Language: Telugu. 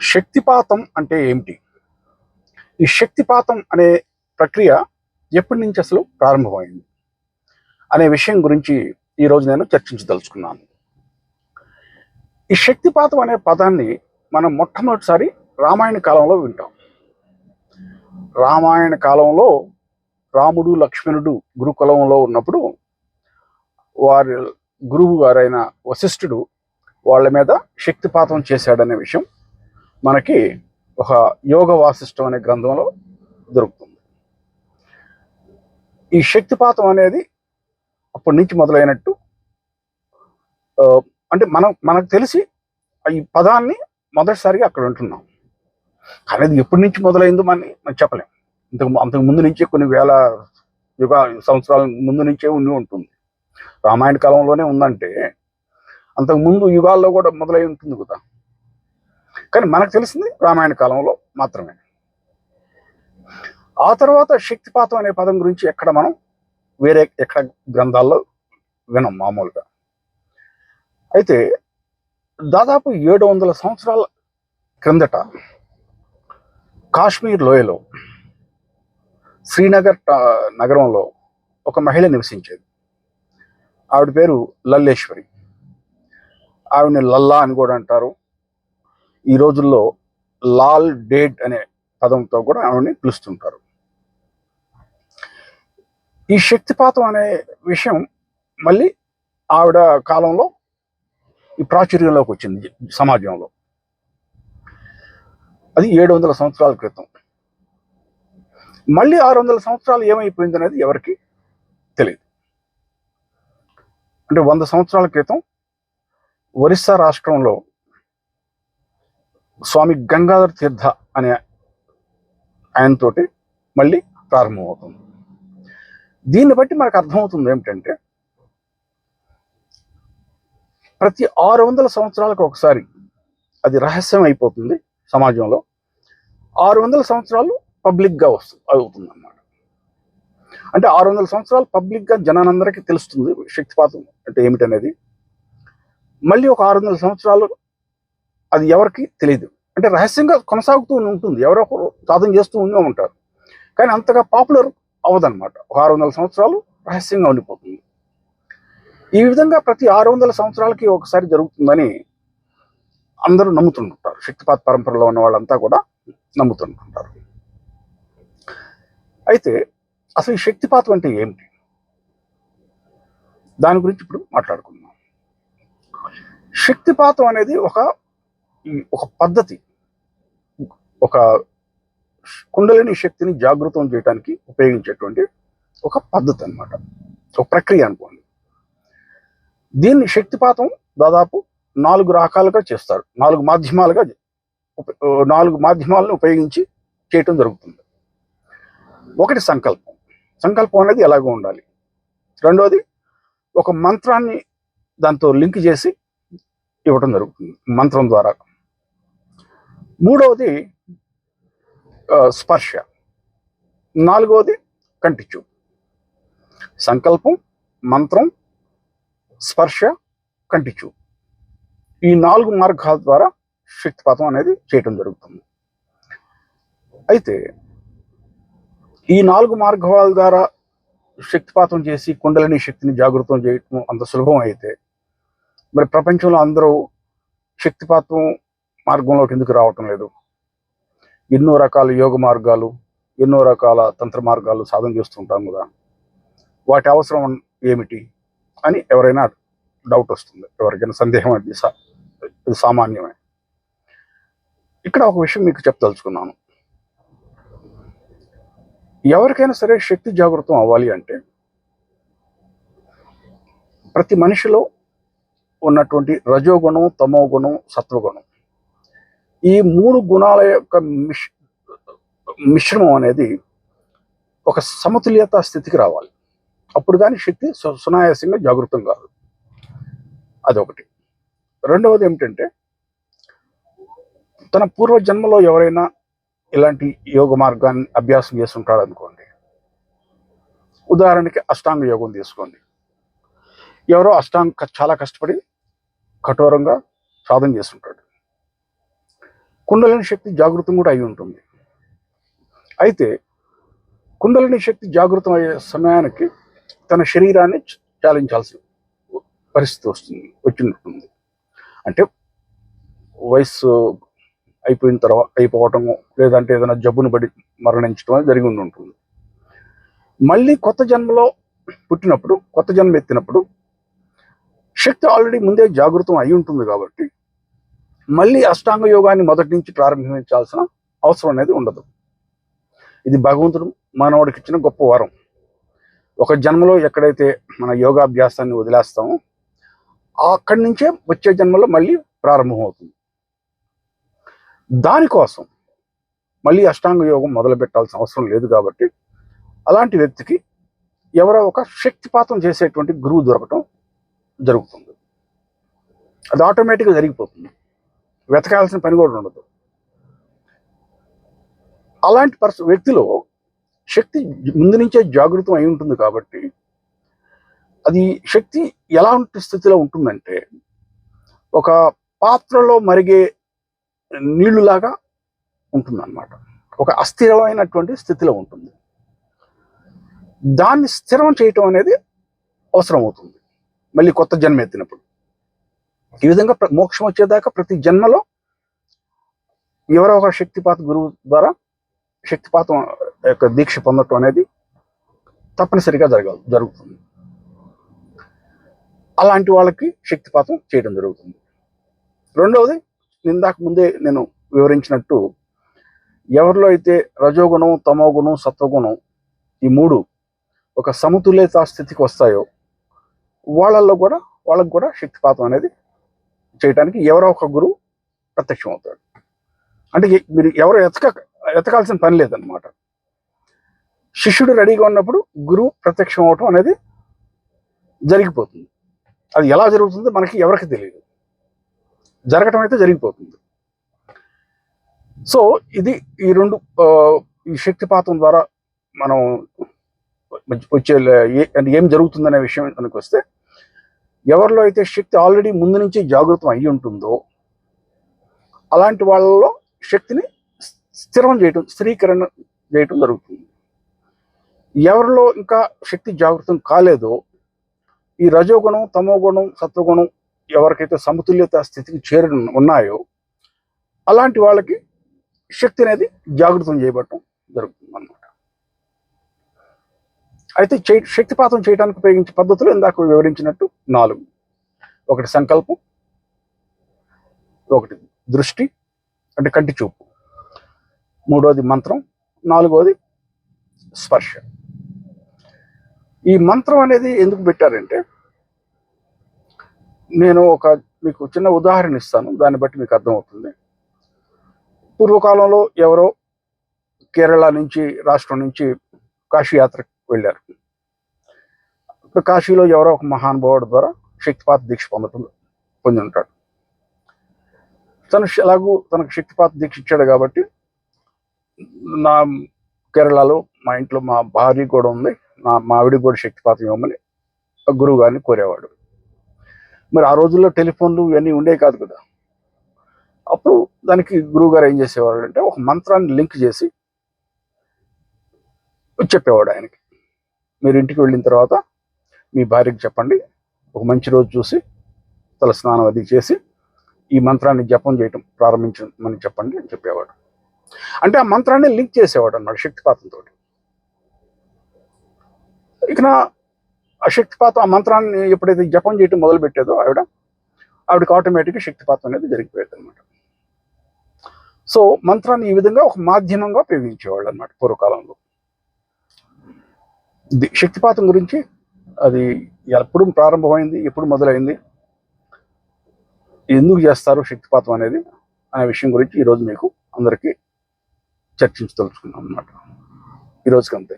శక్తిపాతం అంటే ఏమిటి? ఈ శక్తిపాతం అనే ప్రక్రియ ఎప్పటి నుంచి అసలు ప్రారంభమైంది? అనే విషయం గురించి ఈరోజు నేను చర్చించదలుచుకున్నాను. ఈ శక్తిపాతం అనే పదాన్ని మనం మొట్టమొదటిసారి రామాయణ కాలంలో వింటాం. రామాయణ కాలంలో రాముడు లక్ష్మణుడు గురుకులంలో ఉన్నప్పుడు వారి గురువు గారైన వశిష్ఠుడు వాళ్ళ మీద శక్తిపాతం చేశాడనే విషయం మనకి ఒక యోగ వాసిష్టం అనే గ్రంథంలో దొరుకుతుంది. ఈ శక్తిపాతం అనేది అప్పటి నుంచి మొదలైనట్టు అంటే మనం మనకు తెలిసి ఈ పదాన్ని మొదటిసారిగా అక్కడ ఉంటున్నాం. కానీ అది ఎప్పటి నుంచి మొదలైందో మనం మనం చెప్పలేం. ఇంతకు అంతకు ముందు నుంచే కొన్ని వేల యుగ సంవత్సరాల ముందు నుంచే ఉండి ఉంటుంది. రామాయణ కాలంలోనే ఉందంటే అంతకు ముందు యుగాల్లో కూడా మొదలై ఉంటుంది కదా. కానీ మనకు తెలిసింది రామాయణ కాలంలో మాత్రమే. ఆ తర్వాత శక్తిపాతం అనే పదం గురించి ఎక్కడ మనం వేరే ఎక్కడ గ్రంథాల్లో వినం మామూలుగా. అయితే దాదాపు ఏడు వందల సంవత్సరాల క్రిందట కాశ్మీర్ లోయలో శ్రీనగర్ నగరంలో ఒక మహిళ నివసించేది. ఆవిడ పేరు లల్లేశ్వరి. ఆవిడని లల్లా అని కూడా అంటారు. ఈ రోజుల్లో లాల్ డేట్ అనే పదంతో కూడా ఆవిడని పిలుస్తుంటారు. ఈ శక్తిపాతం అనే విషయం మళ్ళీ ఆవిడ కాలంలో ఈ ప్రాచుర్యంలోకి వచ్చింది సమాజంలో. అది ఏడు వందల సంవత్సరాల క్రితం. మళ్ళీ ఆరు వందల సంవత్సరాలు ఏమైపోయింది అనేది ఎవరికి తెలియదు అంటే వంద సంవత్సరాల క్రితం ఒరిస్సా రాష్ట్రంలో స్వామి గంగాధర్ తీర్థ అనే ఆయనతోటి మళ్ళీ ప్రారంభమవుతుంది దీన్ని బట్టి మనకు అర్థమవుతుంది ఏమిటంటే ప్రతి ఆరు వందల సంవత్సరాలకు ఒకసారి అది రహస్యం అయిపోతుంది సమాజంలో. ఆరు వందల సంవత్సరాలు పబ్లిక్గా వస్తుంది అవుతుంది అన్నమాట అంటే ఆరు వందల సంవత్సరాలు పబ్లిక్గా జనానందరికీ తెలుస్తుంది శక్తిపాతం అంటే ఏమిటనేది. మళ్ళీ ఒక ఆరు వందల సంవత్సరాలు అది ఎవరికి తెలియదు అంటే రహస్యంగా కొనసాగుతూ ఉంటుంది. ఎవరో ఒకరు సాధన చేస్తూ ఉండే ఉంటారు. కానీ అంతగా పాపులర్ అవ్వదన్నమాట. ఒక ఆరు వందల సంవత్సరాలు రహస్యంగా ఉండిపోతుంది. ఈ విధంగా ప్రతి ఆరు వందల సంవత్సరాలకి ఒకసారి జరుగుతుందని అందరూ నమ్ముతుంటుంటారు. శక్తిపాత పరంపరలో ఉన్న వాళ్ళంతా కూడా నమ్ముతుంటుంటారు. అయితే అసలు ఈ శక్తిపాతం అంటే ఏమిటి? దాని గురించి ఇప్పుడు మాట్లాడుకుందాం. శక్తిపాతం అనేది ఒక ఒక పద్ధతి ఒక కుండలిని శక్తిని జాగృతం చేయడానికి ఉపయోగించేటువంటి ఒక పద్ధతి అన్నమాట. ఒక ప్రక్రియ అనుకోండి. దీన్ని శక్తిపాతం దాదాపు నాలుగు రకాలుగా చేస్తారు. నాలుగు మాధ్యమాలుగా ఉప- నాలుగు మాధ్యమాలను ఉపయోగించి చేయటం జరుగుతుంది. ఒకటి సంకల్పం. సంకల్పం అనేది ఎలాగో ఉండాలి. రెండోది ఒక మంత్రాన్ని దాంతో లింక్ చేసి ఇవ్వటం జరుగుతుంది. మంత్రం ద్వారా. మూడవది స్పర్శ. నాలుగవది కంటి చూపు సంకల్పం మంత్రం స్పర్శ కంటి చూపు ఈ నాలుగు మార్గాల ద్వారా శక్తిపాతం అనేది చేయటం జరుగుతుంది. అయితే ఈ నాలుగు మార్గాల ద్వారా శక్తిపాతం చేసి కుండలిని శక్తిని జాగృతం చేయటం అంత సులభం అయితే మరి ప్రపంచంలో అందరూ శక్తిపాతం మార్గంలోకి ఎందుకు రావటం లేదు. ఎన్నో రకాల యోగ మార్గాలు ఎన్నో రకాల తంత్ర మార్గాలు సాధన చేస్తుంటాం కదా. వాటి అవసరం ఏమిటి అని ఎవరైనా డౌట్ వస్తుంది. ఎవరికైనా సందేహం అది ఇది సామాన్యమే. ఇక్కడ ఒక విషయం మీకు చెప్పదలుచుకున్నాను. ఎవరికైనా సరే శక్తి జాగృతం అవ్వాలి అంటే ప్రతి మనిషిలో ఉన్నటువంటి రజోగుణం తమో గుణం సత్వగుణం ఈ మూడు గుణాల యొక్క మిష్ మిశ్రమం అనేది ఒక సమతుల్యత స్థితికి రావాలి. అప్పుడు కానీ శక్తి సు- సునాయాసంగా జాగృతం కాదు. అదొకటి. రెండవది ఏమిటంటే తన పూర్వ జన్మలో ఎవరైనా ఇలాంటి యోగ మార్గాన్ని అభ్యాసం చేస్తుంటాడు అనుకోండి ఉదాహరణకి అష్టాంగ యోగం తీసుకోండి. ఎవరో అష్టాంగ చాలా కష్టపడి కఠోరంగా సాధన చేస్తుంటాడు. కుండలిని శక్తి జాగృతం కూడా అయి ఉంటుంది. అయితే కుండలిని శక్తి జాగృతం అయ్యే సమయానికి తన శరీరాన్ని చాలించాల్సిన పరిస్థితి వస్తుంది వచ్చినట్టుంది. అంటే వయస్సు అయిపోయిన తర్వాత అయిపోవటము లేదంటే ఏదైనా జబ్బును పడి మరణించడం జరిగి ఉంటుంది మళ్ళీ కొత్త జన్మలో పుట్టినప్పుడు కొత్త జన్మ ఎత్తినప్పుడు శక్తి ఆల్రెడీ ముందే జాగృతం అయి ఉంటుంది కాబట్టి మళ్ళీ అష్టాంగ యోగాన్ని మొదటి నుంచి ప్రారంభించాల్సిన అవసరం అనేది ఉండదు. ఇది భగవంతుడు మానవుడికి ఇచ్చిన గొప్ప వరం. ఒక జన్మలో ఎక్కడైతే మన యోగాభ్యాసాన్ని వదిలేస్తామో అక్కడి నుంచే వచ్చే జన్మలో మళ్ళీ ప్రారంభమవుతుంది దానికోసం మళ్ళీ అష్టాంగ యోగం మొదలు పెట్టాల్సిన అవసరం లేదు కాబట్టి అలాంటి వ్యక్తికి ఎవరో ఒక శక్తిపాతం చేసేటువంటి గురువు దొరకటం జరుగుతుంది. అది ఆటోమేటిక్గా జరిగిపోతుంది. వెతకాల్సిన పని కూడా ఉండదు. అలాంటి పర్స వ్యక్తిలో శక్తి ముందు నుంచే జాగృతం అయి ఉంటుంది కాబట్టి అది శక్తి ఎలాంటి స్థితిలో ఉంటుందంటే ఒక పాత్రలో మరిగే నీళ్ళులాగా ఉంటుందన్నమాట. ఒక అస్థిరమైనటువంటి స్థితిలో ఉంటుంది. దాన్ని స్థిరం చేయటం అనేది అవసరం అవుతుంది మళ్ళీ కొత్త జన్మ ఎత్తినప్పుడు. ఈ విధంగా ప్ర- మోక్షం వచ్చేదాకా ప్రతి జన్మలో ఎవరో ఒక శక్తిపాత గురువు ద్వారా శక్తిపాతం యొక్క దీక్ష పొందటం అనేది తప్పనిసరిగా జరగ జరుగుతుంది. అలాంటి వాళ్ళకి శక్తిపాతం చేయడం జరుగుతుంది. రెండవది ఇందాక ముందే నేను వివరించినట్టు ఎవరిలో అయితే రజోగుణం తమోగుణం సత్వగుణం ఈ మూడు ఒక సమతుల్యత స్థితికి వస్తాయో వాళ్ళల్లో కూడా వాళ్ళకు కూడా శక్తిపాతం అనేది చేయడానికి ఎవరో ఒక గురువు ప్రత్యక్షం అవుతాడు అంటే మీరు ఎవరు ఎతక ఎతకాల్సిన పని లేదనమాట శిష్యుడు రెడీగా ఉన్నప్పుడు గురువు ప్రత్యక్షం అవటం అనేది జరిగిపోతుంది. అది ఎలా జరుగుతుందో మనకి ఎవరికి తెలియదు. జరగటం అయితే జరిగిపోతుంది. సో ఇది ఈ రెండు ఈ శక్తిపాతం ద్వారా మనం వచ్చే ఏ- అంటే ఏం జరుగుతుందనే విషయం మనకు వస్తే ఎవరిలో అయితే శక్తి ఆల్రెడీ ముందు నుంచి జాగృతం అయి ఉంటుందో అలాంటి వాళ్ళలో శక్తిని స్థిరం చేయటం స్థిరీకరణ చేయటం జరుగుతుంది. ఎవరిలో ఇంకా శక్తి జాగృతం కాలేదో ఈ రజోగుణం తమోగుణం సత్వగుణం ఎవరికైతే సమతుల్యత స్థితికి చేరు ఉన్నాయో అలాంటి వాళ్ళకి శక్తి అనేది జాగృతం చేయబడటం జరుగుతుంది. అయితే చే- శక్తిపాతం చేయడానికి ఉపయోగించే పద్ధతులు ఇందాక వివరించినట్టు నాలుగు. ఒకటి సంకల్పం ఒకటి దృష్టి అంటే కంటి చూపు. మూడోది మంత్రం నాలుగోది స్పర్శ. ఈ మంత్రం అనేది ఎందుకు పెట్టారంటే నేను ఒక మీకు చిన్న ఉదాహరణ ఇస్తాను దాన్ని బట్టి మీకు అర్థమవుతుంది. పూర్వకాలంలో ఎవరో కేరళ నుంచి రాష్ట్రం నుంచి కాశీయాత్ర వెళ్ళారు. ఇప్పుడు కాశీలో ఎవరో ఒక మహానుభావుడు ద్వారా శక్తిపాత దీక్ష పొందటం పొంది ఉంటాడు తను ఎలాగూ తనకు శక్తిపాత దీక్ష ఇచ్చాడు కాబట్టి నా కేరళలో మా ఇంట్లో మా భార్య కూడా ఉంది. నా మా కూడా శక్తిపాతం ఇవ్వమని ఆ గురువు గారిని కోరేవాడు. మరి ఆ రోజుల్లో టెలిఫోన్లు ఇవన్నీ ఉండేవి కాదు కదా. అప్పుడు దానికి గురువు గారు ఏం చేసేవాడు అంటే ఒక మంత్రాన్ని లింక్ చేసి చెప్పేవాడు ఆయనకి. మీరు ఇంటికి వెళ్ళిన తర్వాత మీ భార్యకి చెప్పండి. ఒక మంచి రోజు చూసి తల స్నానం అది చేసి ఈ మంత్రాన్ని జపం చేయటం ప్రారంభించమని చెప్పండి అని చెప్పేవాడు. అంటే ఆ మంత్రాన్ని లింక్ చేసేవాడు అన్నమాట శక్తిపాతంతో. ఇక నా ఆ శక్తిపాతం ఆ మంత్రాన్ని ఎప్పుడైతే జపం చేయటం మొదలు పెట్టేదో ఆవిడ ఆవిడకి ఆటోమేటిక్గా శక్తిపాతం అనేది జరిగిపోయేది అనమాట సో మంత్రాన్ని ఈ విధంగా ఒక మాధ్యమంగా ఉపయోగించేవాళ్ళు అనమాట పూర్వకాలంలో. శక్తిపాతం గురించి అది ఎప్పుడు ప్రారంభమైంది ఎప్పుడు మొదలైంది ఎందుకు చేస్తారు శక్తిపాతం అనేది అనే విషయం గురించి ఈరోజు మీకు అందరికీ చర్చించదలుచుకున్నాం అనమాట ఈరోజుకి అంతే